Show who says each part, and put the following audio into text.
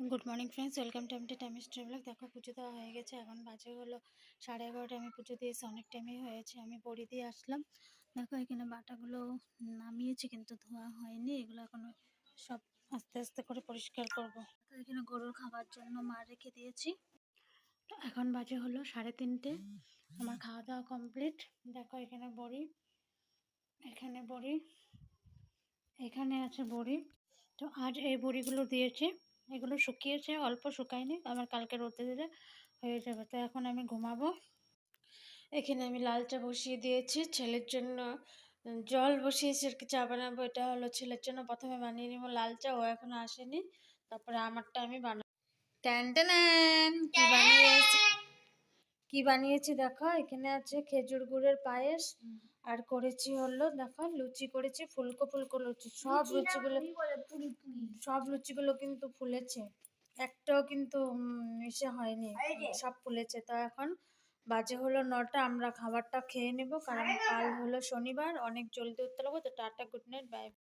Speaker 1: Good morning friends welcome time to time blog দেখো, পুজো দেওয়া হয়ে গেছে। এখন বাজে হলো সাড়ে এগারোটা। আমি পুজো দিয়েছি, অনেক টাইমই হয়েছে। আমি বড়ি দিয়ে আসলাম। দেখো, এখানে বাটাগুলো নামিয়েছি, কিন্তু ধোয়া হয়নি। এগুলো এখন সব আস্তে আস্তে করে পরিষ্কার করব। তো এখানে গরুর খাবার জন্য মা রেখে দিয়েছি। এখন বাজে হলো সাড়ে তিনটে। আমার খাওয়া দাওয়া কমপ্লিট। দেখো, এখানে বড়ি। এখানে বড়ি। এখানে আছে বড়ি। তো আজ এই বড়িগুলো দিয়েছি। এগুলো শুকিয়েছে অল্প শুকায়নি আমার কালকে রোদে দিলে হয়ে যাবে। তো এখন আমি ঘুমাবো। এখানে আমি লাল চা বসিয়ে দিয়েছি ছেলের জন্য জল বসিয়েছি আর কি চা বানাবো। এটা হলো ছেলের জন্য প্রথমে বানিয়ে নিব লাল চা ও এখনও আসেনি। তারপরে আমারটা আমি বানাবো। ট্যান ট্যান কি বানিয়েছি? কি বানিয়েছি দেখো এখানে আছে খেজুর গুড়ের পায়েস আর করেছি হলো দেখো লুচি করেছি ফুলকো ফুলকো লুচি সব লুচিগুলো সব লুচিগুলো কিন্তু ফুলেছে। একটাও কিন্তু মিশে হয়নি। সব ফুলেছে। তো এখন বাজে হলো নটা আমরা খাবারটা খেয়ে নেব। কারণ কাল হলো শনিবার অনেক জলদি উঠতে লাগবো। তো টাটা গুড নাইট বাই।